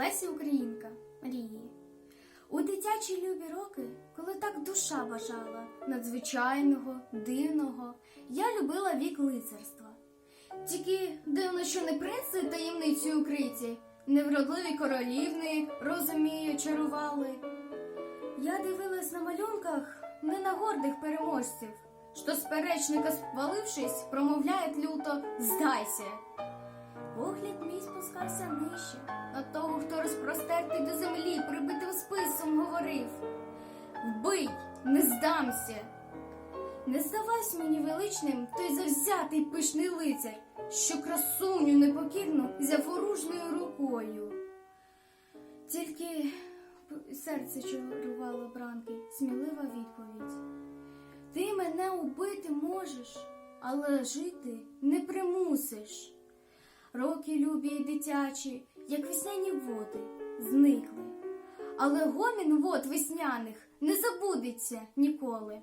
Лесі Українка мрії. У дитячі любі роки, коли так душа бажала надзвичайного, дивного, я любила вік лицарства. Тільки дивно, що не принци таємниці укриті, невродливі королівни розумію, чарували. Я дивилась на малюнках не на гордих переможців, що з перечника спалившись, промовляють люто здайся. Погляд мій спускався нижче, розпростертий до землі, прибитим списом говорив Вбий, не здамся. Не здавайся мені величним той завзятий пишний лицар, що красуню непокірну взяв оружною рукою. Тільки серце чарувало бранки, смілива відповідь. Ти мене убити можеш, але жити не примусиш. Роки любі й дитячі, як весняні води, зникли. Але гомін вод весняних не забудеться ніколи.